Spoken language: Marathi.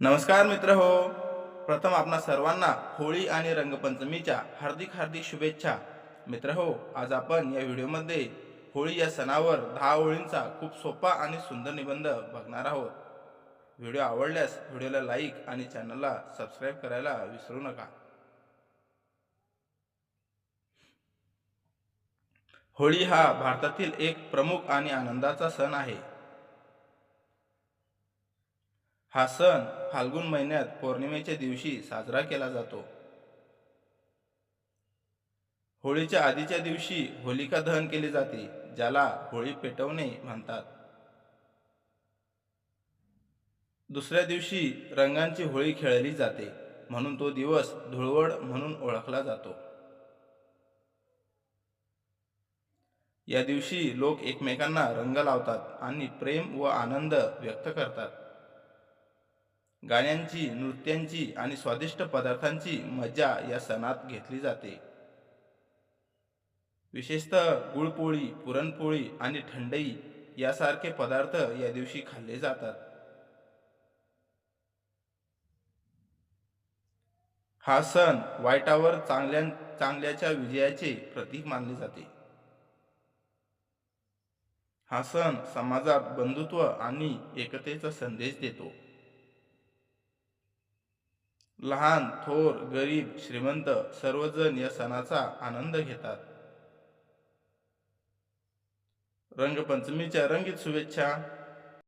नमस्कार मित्र हो. प्रथम आपणा सर्वांना होळी आणि रंगपंचमीच्या हार्दिक हार्दिक शुभेच्छा. मित्र हो आज आपण या व्हिडिओमध्ये होळी या सणावर दहा ओळींचा खूप सोपा आणि सुंदर निबंध बघणार आहोत. व्हिडिओ आवडल्यास व्हिडिओला लाईक आणि चॅनलला सबस्क्राईब करायला विसरू नका. होळी हा भारतातील एक प्रमुख आणि आनंदाचा सण आहे. हा सण फाल्गुन महिन्यात पौर्णिमेच्या दिवशी साजरा केला जातो. होळीच्या आधीच्या दिवशी होलिका दहन केले जाते ज्याला होळी पेटवणे म्हणतात. दुसऱ्या दिवशी रंगांची होळी खेळली जाते म्हणून तो दिवस धुळवड म्हणून ओळखला जातो. या दिवशी लोक एकमेकांना रंग लावतात आणि प्रेम व आनंद व्यक्त करतात. गाण्यांची नृत्यांची आणि स्वादिष्ट पदार्थांची मजा या सणात घेतली जाते. विशेषतः गुळपोळी पुरणपोळी आणि थंडई यासारखे पदार्थ या दिवशी खाल्ले जातात. हा सण वाईटावर चांगल्या चांगल्याच्या विजयाचे प्रतीक मानले जाते. हा सण समाजात बंधुत्व आणि एकतेचा संदेश देतो. लहान थोर गरीब श्रीमंत सर्वजण या सणाचा आनंद घेतात. रंगपंचमीच्या रंगीत शुभेच्छा.